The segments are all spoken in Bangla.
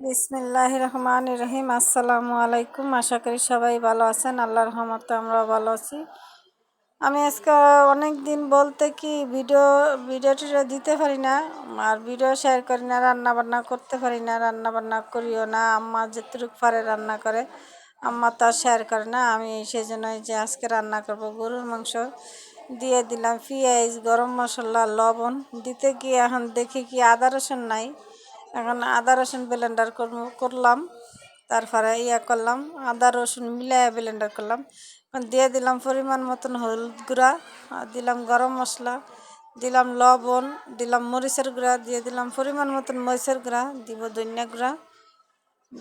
বিসমিল্লাহ রহমান রহিম আসসালামু আলাইকুম আশা করি সবাই ভালো আছেন। আল্লাহর রহমতে আমরাও ভালো আছি। আমি আজকে অনেক দিন বলতে কি ভিডিও ভিডিও টিডিও দিতে পারি না, আর ভিডিও শেয়ার করি না রান্না বান্না করতে পারি না রান্না বান্না করিও না। আম্মা যেটুক পারে রান্না করে, আম্মা তো শেয়ার করে না। আমি সেই জন্যই যে আজকে রান্না করব, গরুর মাংস দিয়ে দিলাম, পেঁয়াজ, গরম মশলা, লবণ। দিতে গিয়ে এখন দেখি কি আদা, রসুন নাই। এখন আদা রসুন ব্লেন্ডার করলাম। তারপরে ইয়া করলাম, আদা রসুন মিলাই ব্লেন্ডার করলাম। এখন দিয়ে দিলাম পরিমাণ মতন হলুদ গুঁড়া দিলাম গরম মশলা, দিলাম লবণ, দিলাম মরিচের গুঁড়া, দিয়ে দিলাম পরিমাণ মতন মরিচের গুঁড়া, দিব ধনিয়া গুঁড়া।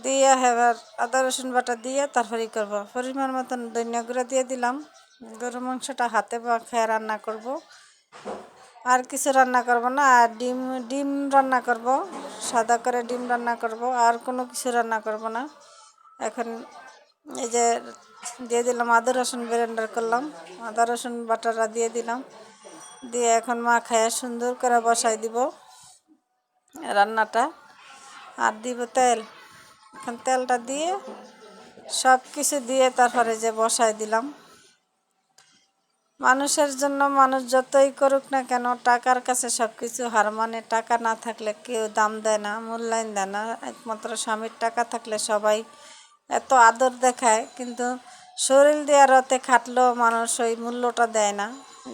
দিয়ে এবার আদা রসুন বাটা দিয়ে তারপরে করব। পরিমাণ মতন ধনিয়া গুঁড়া দিয়ে দিলাম। গরু মাংসটা হাতে খেয়ে রান্না করব। আর কিছু রান্না করব না, আর ডিম ডিম রান্না করব। সাদা করে ডিম রান্না করব, আর কোনো কিছু রান্না করব না। এখন এই যে দিয়ে দিলাম আদা, রসুন ব্লেন্ডার করলাম। আদা, রসুন বাটাটা দিয়ে দিলাম। দিয়ে এখন মা খায়া সুন্দর করে বসাই দিব রান্নাটা। আর দিব তেল। এখন তেলটা দিয়ে সব কিছু দিয়ে তারপরে যে বসাই দিলাম। মানুষের জন্য মানুষ যতই করুক না কেন, টাকার কাছে সব কিছু হার মানে টাকা না থাকলে কেউ দাম দেয় না, মূল্যায়ন দেয় না। একমাত্র স্বামীর টাকা থাকলে সবাই এত আদর দেখায়, কিন্তু শরীর দেওয়ার রতে খাটলেও মানুষ ওই মূল্যটা দেয় না।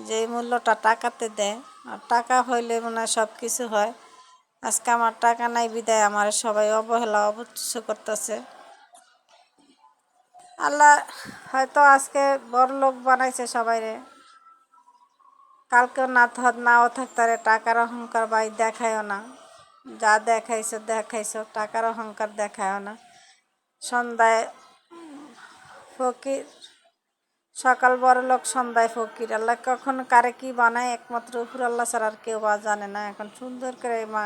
যে মূল্যটা টাকাতে দেয়, আর টাকা হইলে মনে হয় সব কিছু হয়। আজকে আমার টাকা নাই, বিদায়। আমার সবাই অবহেলা অবশ্য করতেছে। আল্লাহ হয়তো আজকে বড় লোক বানাইছে সবাইরে। কালকেও না নাও থাকতারে টাকার অহংকার বাই দেখায়ও না। যা দেখাইছো দেখাইছো, টাকার অহংকার দেখায়ও না। সন্ধ্যায় ফকির, সকাল বড় লোক সন্ধ্যায় ফকির। আল্লাহ কখন কারে কি বানায়, একমাত্র উপর আল্লাহ ছাড়া আর কেউ বা জানে না। এখন সুন্দর করে মা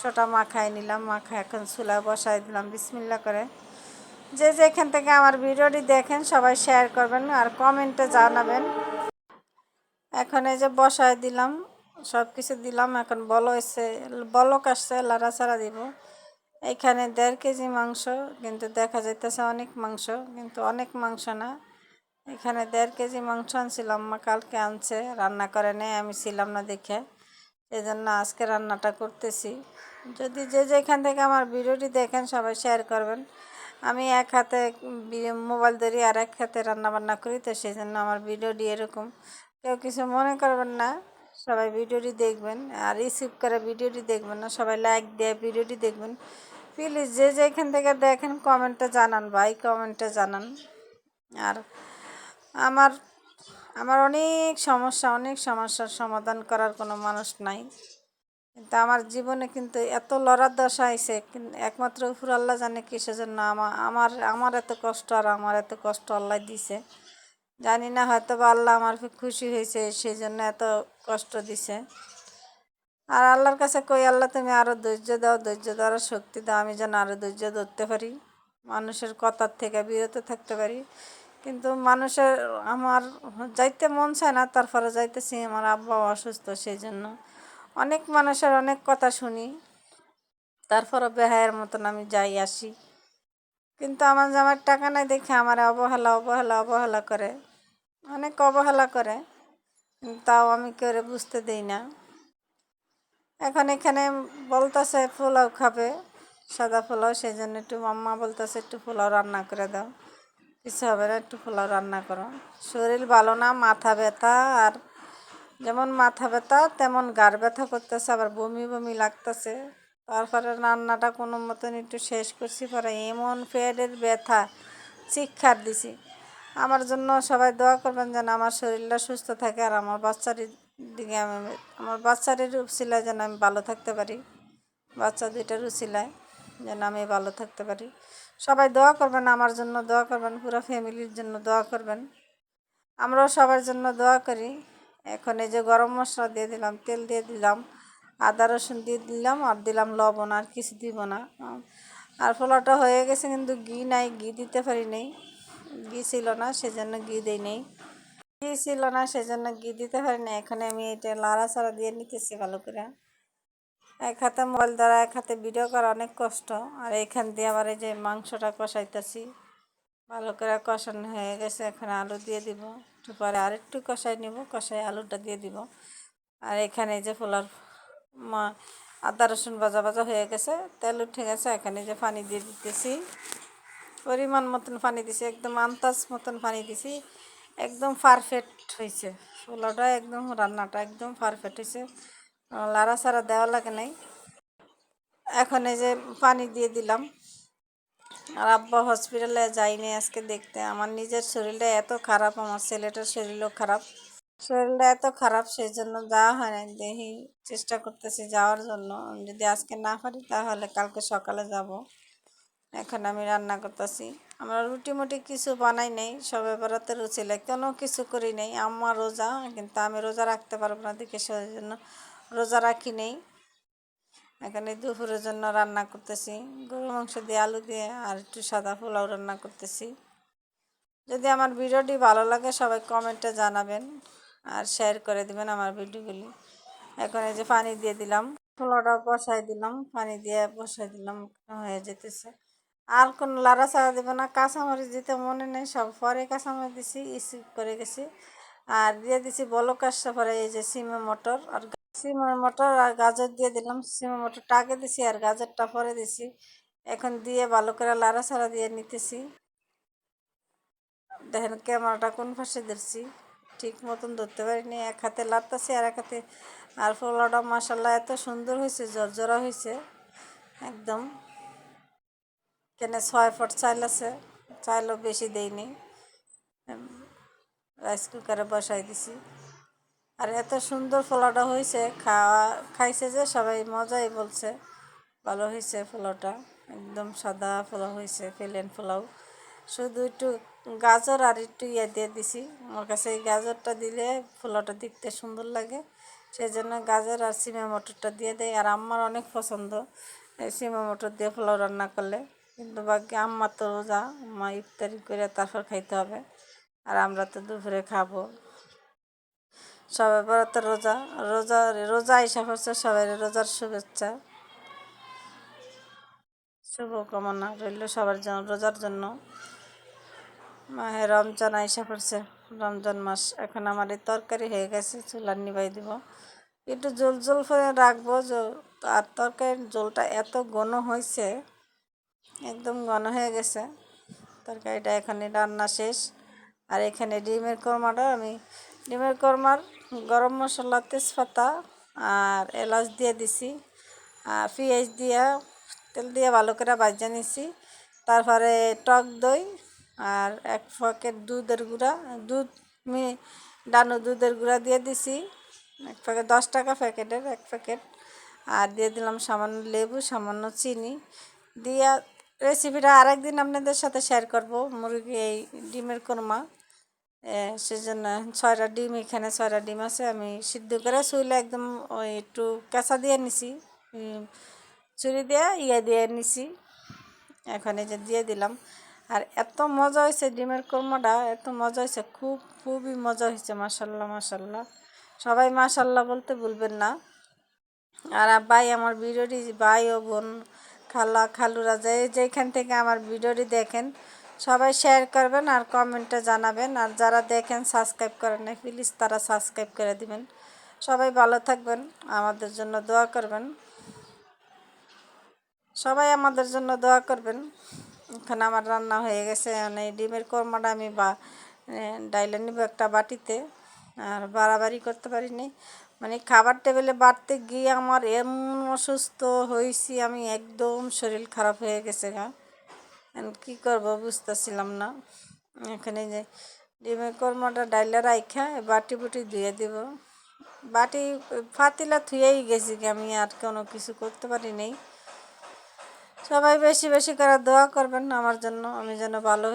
ছোটা মাখাই নিলাম মাখা এখন চুলা বসাই দিলাম বিসমিল্লা করে। যে যেখান থেকে আমার ভিডিওটি দেখেন, সবাই শেয়ার করবেন আর কমেন্টে জানাবেন। এখন এই যে বসায় দিলাম সব কিছু দিলাম, এখন বলো এসে, বলক আসছে লাড়া ছাড়া দিব। এখানে দেড় কেজি মাংস, কিন্তু দেখা যাইতেছে অনেক মাংস, কিন্তু অনেক মাংস না। এখানে দেড় কেজি মাংস আনছিলাম, মা কালকে আনছে, রান্না করে নেই আমি ছিলাম না দেখে। এই জন্য আজকে রান্নাটা করতেছি। যদি যে যেখান থেকে আমার ভিডিওটি দেখেন, সবাই শেয়ার করবেন। আমি এক হাতে মোবাইল ধরি আর এক হাতে রান্না বান্না করি, তো সেই জন্য আমার ভিডিওটি এরকম। কেউ কিছু মনে করবেন না, সবাই ভিডিওটি দেখবেন আর রিসিভ করে ভিডিওটি দেখবেন না, সবাই লাইক দিয়ে ভিডিওটি দেখবেন। প্লিজ যে যেখান থেকে দেখেন কমেন্টে জানান, ভাই কমেন্টে জানান। আর আমার আমার অনেক সমস্যা, অনেক সমস্যার সমাধান করার কোনো মানুষ নাই। কিন্তু আমার জীবনে কিন্তু এত লড়ার দশা আইসে একমাত্র উপর আল্লাহ জানে কিসের জন্য আমার আমার আমার এত কষ্ট আর আমার এত কষ্ট আল্লাহ দিছে। জানি না, হয়তো বা আল্লাহ আমার খুব খুশি হয়েছে সেই জন্য এত কষ্ট দিছে। আর আল্লাহর কাছে কই, আল্লাহ তুমি আরও ধৈর্য দাও, ধৈর্য দেওয়ার শক্তি দাও, আমি যেন আরও ধৈর্য ধরতে পারি। মানুষের কথার থেকে বিরত থাকতে পারি। কিন্তু মানুষের আমার যাইতে মন চায় না, তারপরে যাইতেছি আমার আব্বা অসুস্থ সেই জন্য অনেক মানুষের অনেক কথা শুনি। তারপরে বেহায়ের মতন আমি যাই, আসি। কিন্তু আমার জামার টাকা নাই দেখে আমার অবহেলা অবহেলা অবহেলা করে। অনেক অবহেলা করে। তাও আমি করে বুঝতে দিই না। এখন এখানে বলতেছে, পোলাও খাবে, সাদা পোলাও সেই জন্য একটু মাম্মা বলতেছে, একটু পোলাও রান্না করে দাও। কিছু হবে না, একটু পোলাও রান্না করো। শরীর ভালো না, মাথা ব্যথা, আর যেমন মাথা ব্যথা, তেমন গাড় ব্যথা করতেছে, আবার বমি বমি লাগতেছে। তারপরে রান্নাটা কোনো মতন একটু শেষ করছি, পরে এমন পেটের ব্যথা শিক্ষার দিছি। আমার জন্য সবাই দোয়া করবেন যেন আমার শরীরটা সুস্থ থাকে আর আমার বাচ্চার দিকে আমি, আমার বাচ্চারের রূপশিলায় যেন আমি ভালো থাকতে পারি, বাচ্চা দুইটার রুচিলায় যেন আমি ভালো থাকতে পারি। সবাই দোয়া করবেন, আমার জন্য দোয়া করবেন, পুরো ফ্যামিলির জন্য দোয়া করবেন। আমরাও সবার জন্য দোয়া করি। এখন এই যে গরম মশলা দিয়ে দিলাম, তেল দিয়ে দিলাম আদা রসুন দিয়ে দিলাম আর দিলাম লবণ আর কিছু দিব না। আর পোলাওটা হয়ে গেছে কিন্তু ঘি নাই, ঘি দিতে পারি নেই। ঘি ছিল না, সেজন্য ঘি দিই নেই। ঘি ছিল না, সেজন্য ঘি দিতে পারি না এখানে আমি এটা লাড়া ছাড়া দিয়ে নিতেছি ভালো করে। এক হাতে মোবাইল দ্বারা এক হাতে ভিডিও করা অনেক কষ্ট। আর এখান দিয়ে আবার এই যে মাংসটা কষাইতেছি। ভালো করে কষানো হয়ে গেছে। এখন আলু দিয়ে দিব। একটু পরে আর একটু কষাই নিব। কষাই আলুটা দিয়ে দিব। আর এখানে যে পোলার মা আদা রসুন ভাজা ভাজা হয়ে গেছে। তেল উঠে গেছে, এখানে যে পানি দিয়ে দিতেছি। পরিমাণ মতন পানি দিছি, একদম আন্তাজ মতন পানি দিছি। একদম পারফেক্ট হয়েছে পোলাওটা একদম, রান্নাটা একদম পারফেক্ট হয়েছে লাড়া সারা দেওয়া লাগে নাই। এখন এই যে পানি দিয়ে দিলাম। আর আব্বা হসপিটালে যাইনি আজকে দেখতে। আমার নিজের শরীরটা এত খারাপ, আমার ছেলেটার শরীরও খারাপ। শরীরটা এত খারাপ সেই জন্য যাওয়া হয় না দেখি চেষ্টা করতেছি যাওয়ার জন্য। যদি আজকে না পারি তাহলে কালকে সকালে যাব। এখন আমি রান্না করতেছি। আমরা রুটি মুটি কিছু বানাই নেই, সবে বেড়াতে রুচিলে কোনো কিছু করি নেই? আমার রোজা, কিন্তু আমি রোজা রাখতে পারব না দেখে সেই জন্য রোজা রাখি নেই। এখানে দুপুরের জন্য রান্না করতেছি। গরু মাংস দিয়ে আলু দিয়ে আর একটু সাদা পোলাও রান্না করতেছি। যদি আমার ভিডিওটি ভালো লাগে সবাই কমেন্টে জানাবেন। আর শেয়ার করে দিবেন আমার ভিডিওগুলি। এখন এই যে পানি দিয়ে দিলাম। পোলাওটা বসাই দিলাম। পানি দিয়ে বসাই দিলাম, হয়ে যেতেছে। আর কোনো লাড়া ছাড়া দেবো না। কাঁচামরিচ দিতে মনে নেই, সব পরে কাঁচামরিচ দিছি ইসি করে গেছি। আর দিয়ে দিছি বলক আসছে পরে এই যে সিমে মটর। আর সিমের মটর আর গাজর দিয়ে দিলাম। সিমের মটরটা আগে দিছি আর গাজরটা পরে দিছি। এখন দিয়ে ভালো করে লাড়া ছাড়া দিয়ে নিতেছি। দেখেন ক্যামেরাটা কোন পাশে ধরছি। ঠিক মতন ধরতে পারিনি। এক হাতে লাড়তেছি আর এক হাতে আর পোলাওটা মশাল্লা এত সুন্দর হয়েছে, জর্জরা হয়েছে, একদম। কেন ছয় ফুট চাইল আছে চাইলও বেশি দেয়নি রাইস কুকারে বসাই দিছি। আর এত সুন্দর পোলাওটা হয়েছে, খাওয়া, খাইছে যে সবাই মজাই বলছে। ভালো হয়েছে পোলাওটা, একদম সাদা পোলাও হয়েছে প্লেন পোলাও। শুধু একটু গাজর আর একটু ইয়ে দিয়ে দিছি। আমার কাছে এই গাজরটা দিলে পোলাওটা দেখতে সুন্দর লাগে। সেই জন্য গাজর আর সিমা মটরটা দিয়ে দেয় আর আমার অনেক পছন্দ এই সিমা মটর দিয়ে পোলাও রান্না করলে। কিন্তু বাকি আম্মা তো রোজা, আম্মা ইফতারি করে তারপর খাইতে হবে। আর আমরা তো দুপুরে খাব। সবাই বড় তো রোজা। রোজা রোজা হিসাব হচ্ছে সবাই রোজার শুভেচ্ছা। শুভকামনা রইল সবার জন্য রোজার জন্য। মাহে রমজান আইসা পড়ছে। রমজান মাস এখন আমার এই তরকারি হয়ে গেছে, চুলার নিবাই দিব। একটু জল জল করে রাখব আর তরকারির জলটা এত ঘন হয়েছে একদম ঘন হয়ে গেছে। তরকারিটা এখানে রান্না শেষ। আর এখানে ডিমের কোরমাটা আমি ডিমের কোরমার গরম মশলা, তেজপাতা আর এলাচ দিয়ে দিছি। আর পেঁয়াজ দিয়া তেল দিয়ে ভালো করে বাজিয়ে নিছি। তারপরে টক দই আর এক প্যাকেট দুধের গুঁড়া, দুধ মি ডানো দুধের গুঁড়া দিয়ে দিছি। এক প্যাকেট দশ টাকা প্যাকেটের এক প্যাকেট আর দিয়ে দিলাম সামান্য লেবু, সামান্য চিনি। দিয়া রেসিপিটা আরেকদিন আপনাদের সাথে শেয়ার করব। মুরগি এই ডিমের কোরমা। সেজন্য ছয়টা ডিম, এখানে ছয়টা ডিম আছে। আমি সিদ্ধ করে শুইলে একদম ওই একটু কেঁচা দিয়ে নিছি। চুরি দিয়ে ইয়ে দিয়ে নিছি। এখন যে দিয়ে দিলাম। আর এত মজা হয়েছে ডিমের কোরমাটা, এত মজা হয়েছে, খুব, খুবই মজা হয়েছে মাসাল্লাহ মাসাল্লাহ সবাই মাসাল্লাহ বলতে ভুলবেন না। আর ভাই, আমার ভিডিওটি, ভাই ও বোন, খালা, খালুরা, যে যেখান থেকে আমার ভিডিওটি দেখেন, সবাই শেয়ার করবেন আর কমেন্টে জানাবেন। আর যারা দেখেন সাবস্ক্রাইব করেন না প্লিজ তারা সাবস্ক্রাইব করে দিবেন। সবাই ভালো থাকবেন, আমাদের জন্য দোয়া করবেন। সবাই আমাদের জন্য দোয়া করবেন। এখানে আমার রান্না হয়ে গেছে। মানে ডিমের কর্মাটা আমি বা ডাইলে নিব একটা বাটিতে। আর বাড়াবাড়ি করতে পারিনি। মানে খাবার টেবিলে বাড়তে গিয়ে আমার এমন অসুস্থ হয়েছি আমি একদম শরীর খারাপ হয়ে গেছে গা। কী করব বুঝতেছিলাম না। এখানে যে ডিমের কর্মটা ডাইলে রাইখা বাটি বুটি ধুয়ে দিব। বাটি ফাতিলা থুয়েই গেছি আমি, আর কোনো কিছু করতে পারি নেই সবাই বেশি বেশি করে দোয়া করবেন আমার জন্য। আমি যেন ভালো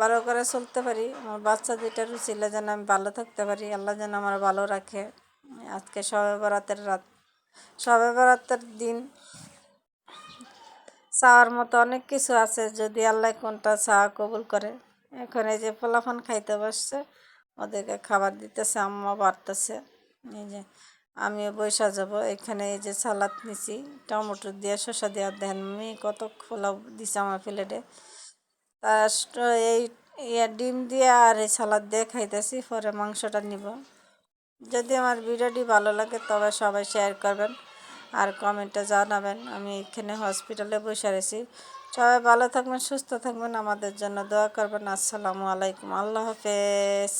ভালো করে চলতে পারি। আমার বাচ্চা দুইটা রুচিলে যেন আমি ভালো থাকতে পারি। আল্লাহ যেন আমার ভালো রাখে। আজকে সবে বরাতের রাত সবে বরাতের দিন চাওয়ার মতো অনেক কিছু আছে। যদি আল্লাহ কোনটা চাওয়া কবুল করে। এখন এই যে ফলাফান খাইতে বসছে, ওদেরকে খাবার দিতেছে, আম্মা বাড়তেছে। এই যে আমিও বৈশা যাব। এখানে এই যে সালাদ নিছি, টমেটো দিয়ে, শসা দিয়ে। দেন আমি কত খোলা দিছে আমার প্লেটে। তার এই, ইয়া ডিম দিয়ে আর এই সালাদ দিয়ে খাইতেছি, পরে মাংসটা নিব। যদি আমার ভিডিওটি ভালো লাগে, তবে সবাই শেয়ার করবেন আর কমেন্টে জানাবেন। আমি এখানে হসপিটালে বসে রয়েছি সবাই ভালো থাকবেন, সুস্থ থাকবেন। আমাদের জন্য দোয়া করবেন। আসসালামু আলাইকুম। আল্লাহ হাফেজ।